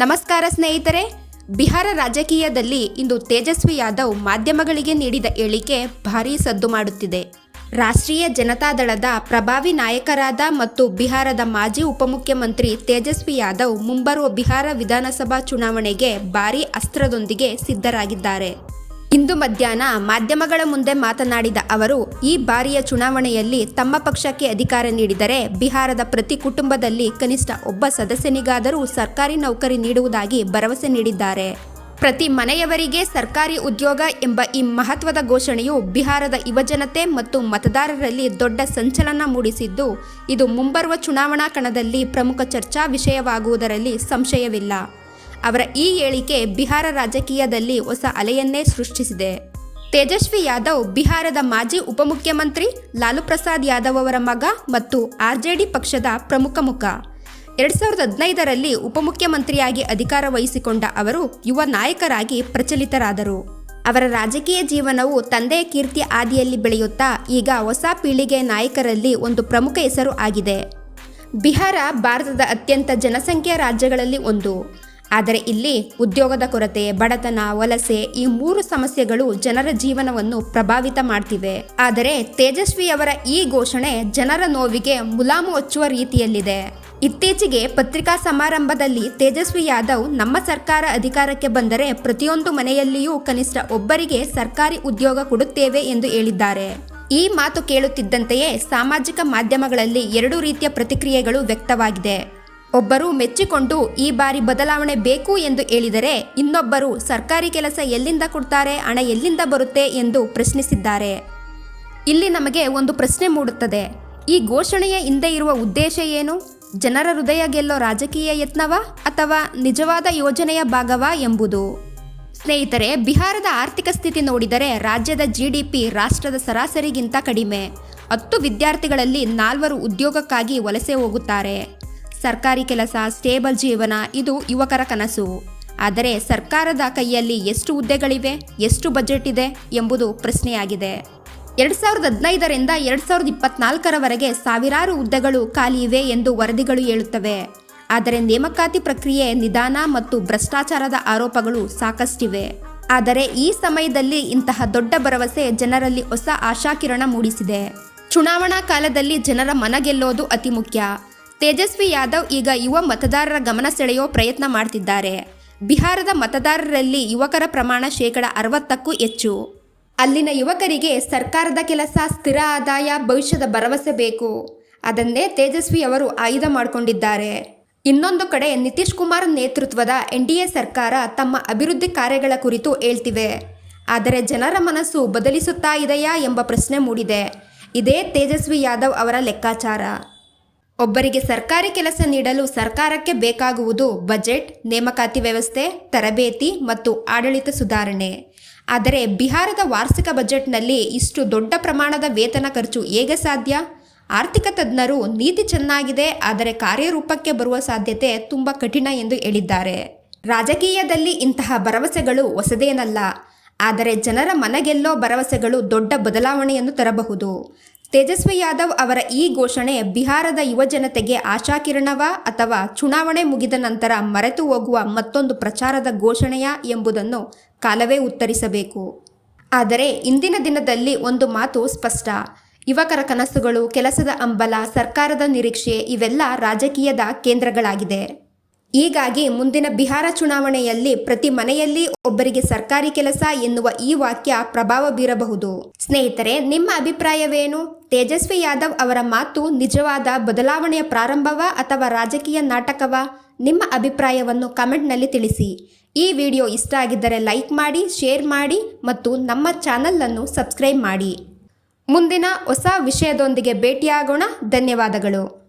ನಮಸ್ಕಾರ ಸ್ನೇಹಿತರೆ, ಬಿಹಾರ ರಾಜಕೀಯದಲ್ಲಿ ಇಂದು ತೇಜಸ್ವಿ ಯಾದವ್ ಮಾಧ್ಯಮಗಳಿಗೆ ನೀಡಿದ ಹೇಳಿಕೆ ಭಾರೀ ಸದ್ದು ಮಾಡುತ್ತಿದೆ. ರಾಷ್ಟ್ರೀಯ ಜನತಾದಳದ ಪ್ರಭಾವಿ ನಾಯಕರಾದ ಮತ್ತು ಬಿಹಾರದ ಮಾಜಿ ಉಪಮುಖ್ಯಮಂತ್ರಿ ತೇಜಸ್ವಿ ಯಾದವ್ ಮುಂಬರುವ ಬಿಹಾರ ವಿಧಾನಸಭಾ ಚುನಾವಣೆಗೆ ಭಾರೀ ಅಸ್ತ್ರದೊಂದಿಗೆ ಸಿದ್ಧರಾಗಿದ್ದಾರೆ. ಇಂದು ಮಧ್ಯಾಹ್ನ ಮಾಧ್ಯಮಗಳ ಮುಂದೆ ಮಾತನಾಡಿದ ಅವರು, ಈ ಬಾರಿಯ ಚುನಾವಣೆಯಲ್ಲಿ ತಮ್ಮ ಪಕ್ಷಕ್ಕೆ ಅಧಿಕಾರ ನೀಡಿದರೆ ಬಿಹಾರದ ಪ್ರತಿ ಕುಟುಂಬದಲ್ಲಿ ಕನಿಷ್ಠ ಒಬ್ಬ ಸದಸ್ಯನಿಗಾದರೂ ಸರ್ಕಾರಿ ನೌಕರಿ ನೀಡುವುದಾಗಿ ಭರವಸೆ ನೀಡಿದ್ದಾರೆ. ಪ್ರತಿ ಮನೆಯವರಿಗೆ ಸರ್ಕಾರಿ ಉದ್ಯೋಗ ಎಂಬ ಈ ಮಹತ್ವದ ಘೋಷಣೆಯು ಬಿಹಾರದ ಯುವಜನತೆ ಮತ್ತು ಮತದಾರರಲ್ಲಿ ದೊಡ್ಡ ಸಂಚಲನ ಮೂಡಿಸಿದ್ದು, ಇದು ಮುಂಬರುವ ಚುನಾವಣಾ ಕಣದಲ್ಲಿ ಪ್ರಮುಖ ಚರ್ಚಾ ವಿಷಯವಾಗುವುದರಲ್ಲಿ ಸಂಶಯವಿಲ್ಲ. ಅವರ ಈ ಹೇಳಿಕೆ ಬಿಹಾರ ರಾಜಕೀಯದಲ್ಲಿ ಹೊಸ ಅಲೆಯನ್ನೇ ಸೃಷ್ಟಿಸಿದೆ. ತೇಜಸ್ವಿ ಯಾದವ್ ಬಿಹಾರದ ಮಾಜಿ ಉಪಮುಖ್ಯಮಂತ್ರಿ ಲಾಲು ಪ್ರಸಾದ್ ಯಾದವ್ ಅವರ ಮಗ ಮತ್ತು ಆರ್ಜೆಡಿ ಪಕ್ಷದ ಪ್ರಮುಖ ಮುಖ. ಎರಡ್ ಸಾವಿರದ ಹದಿನೈದರಲ್ಲಿ ಉಪಮುಖ್ಯಮಂತ್ರಿಯಾಗಿ ಅಧಿಕಾರ ವಹಿಸಿಕೊಂಡ ಅವರು ಯುವ ನಾಯಕರಾಗಿ ಪ್ರಚಲಿತರಾದರು. ಅವರ ರಾಜಕೀಯ ಜೀವನವು ತಂದೆಯ ಕೀರ್ತಿ ಆದಿಯಲ್ಲಿ ಬೆಳೆಯುತ್ತಾ ಈಗ ಹೊಸ ಪೀಳಿಗೆ ನಾಯಕರಲ್ಲಿ ಒಂದು ಪ್ರಮುಖ ಹೆಸರು ಆಗಿದೆ. ಬಿಹಾರ ಭಾರತದ ಅತ್ಯಂತ ಜನಸಂಖ್ಯೆಯ ರಾಜ್ಯಗಳಲ್ಲಿ ಒಂದು. ಆದರೆ ಇಲ್ಲಿ ಉದ್ಯೋಗದ ಕೊರತೆ, ಬಡತನ, ವಲಸೆ ಈ ಮೂರು ಸಮಸ್ಯೆಗಳು ಜನರ ಜೀವನವನ್ನು ಪ್ರಭಾವಿತ ಮಾಡ್ತಿವೆ. ಆದರೆ ತೇಜಸ್ವಿಯವರ ಈ ಘೋಷಣೆ ಜನರ ನೋವಿಗೆ ಮುಲಾಮು ಹಚ್ಚುವ ರೀತಿಯಲ್ಲಿದೆ. ಇತ್ತೀಚೆಗೆ ಪತ್ರಿಕಾ ಸಮಾರಂಭದಲ್ಲಿ ತೇಜಸ್ವಿ ಯಾದವ್ ನಮ್ಮ ಸರ್ಕಾರ ಅಧಿಕಾರಕ್ಕೆ ಬಂದರೆ ಪ್ರತಿಯೊಂದು ಮನೆಯಲ್ಲಿಯೂ ಕನಿಷ್ಠ ಒಬ್ಬರಿಗೆ ಸರ್ಕಾರಿ ಉದ್ಯೋಗ ಕೊಡುತ್ತೇವೆ ಎಂದು ಹೇಳಿದ್ದಾರೆ. ಈ ಮಾತು ಕೇಳುತ್ತಿದ್ದಂತೆಯೇ ಸಾಮಾಜಿಕ ಮಾಧ್ಯಮಗಳಲ್ಲಿ ಎರಡು ರೀತಿಯ ಪ್ರತಿಕ್ರಿಯೆಗಳು ವ್ಯಕ್ತವಾಗಿದೆ. ಒಬ್ಬರು ಮೆಚ್ಚಿಕೊಂಡು ಈ ಬಾರಿ ಬದಲಾವಣೆ ಬೇಕು ಎಂದು ಹೇಳಿದರೆ ಇನ್ನೊಬ್ಬರು ಸರ್ಕಾರಿ ಕೆಲಸ ಎಲ್ಲಿಂದ ಕೊಡ್ತಾರೆ, ಹಣ ಎಲ್ಲಿಂದ ಬರುತ್ತೆ ಎಂದು ಪ್ರಶ್ನಿಸಿದ್ದಾರೆ. ಇಲ್ಲಿ ನಮಗೆ ಒಂದು ಪ್ರಶ್ನೆ ಮೂಡುತ್ತದೆ. ಈ ಘೋಷಣೆಯ ಹಿಂದೆ ಇರುವ ಉದ್ದೇಶ ಏನು? ಜನರ ಹೃದಯ ಗೆಲ್ಲೋ ರಾಜಕೀಯ ಯತ್ನವ ಅಥವಾ ನಿಜವಾದ ಯೋಜನೆಯ ಭಾಗವಾ ಎಂಬುದು? ಸ್ನೇಹಿತರೆ, ಬಿಹಾರದ ಆರ್ಥಿಕ ಸ್ಥಿತಿ ನೋಡಿದರೆ ರಾಜ್ಯದ ಜಿಡಿಪಿ ರಾಷ್ಟ್ರದ ಸರಾಸರಿಗಿಂತ ಕಡಿಮೆ. ಹತ್ತು ವಿದ್ಯಾರ್ಥಿಗಳಲ್ಲಿ ನಾಲ್ವರು ಉದ್ಯೋಗಕ್ಕಾಗಿ ವಲಸೆ ಹೋಗುತ್ತಾರೆ. ಸರ್ಕಾರಿ ಕೆಲಸ, ಸ್ಟೇಬಲ್ ಜೀವನ, ಇದು ಯುವಕರ ಕನಸು. ಆದರೆ ಸರ್ಕಾರದ ಕೈಯಲ್ಲಿ ಎಷ್ಟು ಹುದ್ದೆಗಳಿವೆ, ಎಷ್ಟು ಬಜೆಟ್ ಇದೆ ಎಂಬುದು ಪ್ರಶ್ನೆಯಾಗಿದೆ. ಎರಡು ಸಾವಿರದ ಹದಿನೈದರಿಂದ ಎರಡು ಸಾವಿರದ ಇಪ್ಪತ್ನಾಲ್ಕರವರೆಗೆ ಸಾವಿರಾರು ಹುದ್ದೆಗಳು ಖಾಲಿ ಇವೆ ಎಂದು ವರದಿಗಳು ಹೇಳುತ್ತವೆ. ಆದರೆ ನೇಮಕಾತಿ ಪ್ರಕ್ರಿಯೆ ನಿಧಾನ ಮತ್ತು ಭ್ರಷ್ಟಾಚಾರದ ಆರೋಪಗಳು ಸಾಕಷ್ಟಿವೆ. ಆದರೆ ಈ ಸಮಯದಲ್ಲಿ ಇಂತಹ ದೊಡ್ಡ ಭರವಸೆ ಜನರಲ್ಲಿ ಹೊಸ ಆಶಾಕಿರಣ ಮೂಡಿಸಿದೆ. ಚುನಾವಣಾ ಕಾಲದಲ್ಲಿ ಜನರ ಮನ ಗೆಲ್ಲೋದು ಅತಿ ಮುಖ್ಯ. ತೇಜಸ್ವಿ ಯಾದವ್ ಈಗ ಯುವ ಮತದಾರರ ಗಮನ ಸೆಳೆಯೋ ಪ್ರಯತ್ನ ಮಾಡ್ತಿದ್ದಾರೆ. ಬಿಹಾರದ ಮತದಾರರಲ್ಲಿ ಯುವಕರ ಪ್ರಮಾಣ ಶೇಕಡ ಅರವತ್ತಕ್ಕೂ ಹೆಚ್ಚು. ಅಲ್ಲಿನ ಯುವಕರಿಗೆ ಸರ್ಕಾರದ ಕೆಲಸ ಸ್ಥಿರ ಆದಾಯ ಭವಿಷ್ಯದ ಭರವಸೆ ಬೇಕು. ಅದನ್ನೇ ತೇಜಸ್ವಿ ಅವರು ಆಯುಧ ಮಾಡಿಕೊಂಡಿದ್ದಾರೆ. ಇನ್ನೊಂದು ಕಡೆ ನಿತೀಶ್ ಕುಮಾರ್ ನೇತೃತ್ವದ ಎನ್ ಡಿ ಎ ಸರ್ಕಾರ ತಮ್ಮ ಅಭಿವೃದ್ಧಿ ಕಾರ್ಯಗಳ ಕುರಿತು ಹೇಳ್ತಿವೆ. ಆದರೆ ಜನರ ಮನಸ್ಸು ಬದಲಿಸುತ್ತಾ ಇದೆಯಾ ಎಂಬ ಪ್ರಶ್ನೆ ಮೂಡಿದೆ. ಇದೇ ತೇಜಸ್ವಿ ಯಾದವ್ ಅವರ ಲೆಕ್ಕಾಚಾರ. ಒಬ್ಬರಿಗೆ ಸರ್ಕಾರಿ ಕೆಲಸ ನೀಡಲು ಸರ್ಕಾರಕ್ಕೆ ಬೇಕಾಗುವುದು ಬಜೆಟ್, ನೇಮಕಾತಿ ವ್ಯವಸ್ಥೆ, ತರಬೇತಿ ಮತ್ತು ಆಡಳಿತ ಸುಧಾರಣೆ. ಆದರೆ ಬಿಹಾರದ ವಾರ್ಷಿಕ ಬಜೆಟ್ನಲ್ಲಿ ಇಷ್ಟು ದೊಡ್ಡ ಪ್ರಮಾಣದ ವೇತನ ಖರ್ಚು ಹೇಗೆ ಸಾಧ್ಯ? ಆರ್ಥಿಕ ತಜ್ಞರು, ನೀತಿ ಚೆನ್ನಾಗಿದೆ, ಆದರೆ ಕಾರ್ಯರೂಪಕ್ಕೆ ಬರುವ ಸಾಧ್ಯತೆ ತುಂಬ ಕಠಿಣ ಎಂದು ಹೇಳಿದ್ದಾರೆ. ರಾಜಕೀಯದಲ್ಲಿ ಇಂತಹ ಭರವಸೆಗಳು ಹೊಸದೇನಲ್ಲ. ಆದರೆ ಜನರ ಮನಗೆಲ್ಲೋ ಭರವಸೆಗಳು ದೊಡ್ಡ ಬದಲಾವಣೆಯನ್ನು ತರಬಹುದು. ತೇಜಸ್ವಿ ಯಾದವ್ ಅವರ ಈ ಘೋಷಣೆ ಬಿಹಾರದ ಯುವಜನತೆಗೆ ಆಶಾಕಿರಣವ ಅಥವಾ ಚುನಾವಣೆ ಮುಗಿದ ನಂತರ ಮರೆತು ಹೋಗುವ ಮತ್ತೊಂದು ಪ್ರಚಾರದ ಘೋಷಣೆಯ ಎಂಬುದನ್ನು ಕಾಲವೇ ಉತ್ತರಿಸಬೇಕು. ಆದರೆ ಇಂದಿನ ದಿನದಲ್ಲಿ ಒಂದು ಮಾತು ಸ್ಪಷ್ಟ. ಯುವಕರ ಕನಸುಗಳು, ಕೆಲಸದ ಅಂಬಲ ಸರ್ಕಾರದ ನಿರೀಕ್ಷೆ ಇವೆಲ್ಲ ರಾಜಕೀಯದ ಕೇಂದ್ರಗಳಾಗಿದೆ. ಹೀಗಾಗಿ ಮುಂದಿನ ಬಿಹಾರ ಚುನಾವಣೆಯಲ್ಲಿ ಪ್ರತಿ ಮನೆಯಲ್ಲಿ ಒಬ್ಬರಿಗೆ ಸರ್ಕಾರಿ ಕೆಲಸ ಎನ್ನುವ ಈ ವಾಕ್ಯ ಪ್ರಭಾವ ಬೀರಬಹುದು. ಸ್ನೇಹಿತರೆ, ನಿಮ್ಮ ಅಭಿಪ್ರಾಯವೇನು? ತೇಜಸ್ವಿ ಯಾದವ್ ಅವರ ಮಾತು ನಿಜವಾದ ಬದಲಾವಣೆಯ ಪ್ರಾರಂಭವ ಅಥವಾ ರಾಜಕೀಯ ನಾಟಕವ? ನಿಮ್ಮ ಅಭಿಪ್ರಾಯವನ್ನು ಕಮೆಂಟ್ನಲ್ಲಿ ತಿಳಿಸಿ. ಈ ವಿಡಿಯೋ ಇಷ್ಟ ಆಗಿದ್ದರೆ ಲೈಕ್ ಮಾಡಿ, ಶೇರ್ ಮಾಡಿ ಮತ್ತು ನಮ್ಮ ಚಾನಲನ್ನು ಸಬ್ಸ್ಕ್ರೈಬ್ ಮಾಡಿ. ಮುಂದಿನ ಹೊಸ ವಿಷಯದೊಂದಿಗೆ ಭೇಟಿಯಾಗೋಣ. ಧನ್ಯವಾದಗಳು.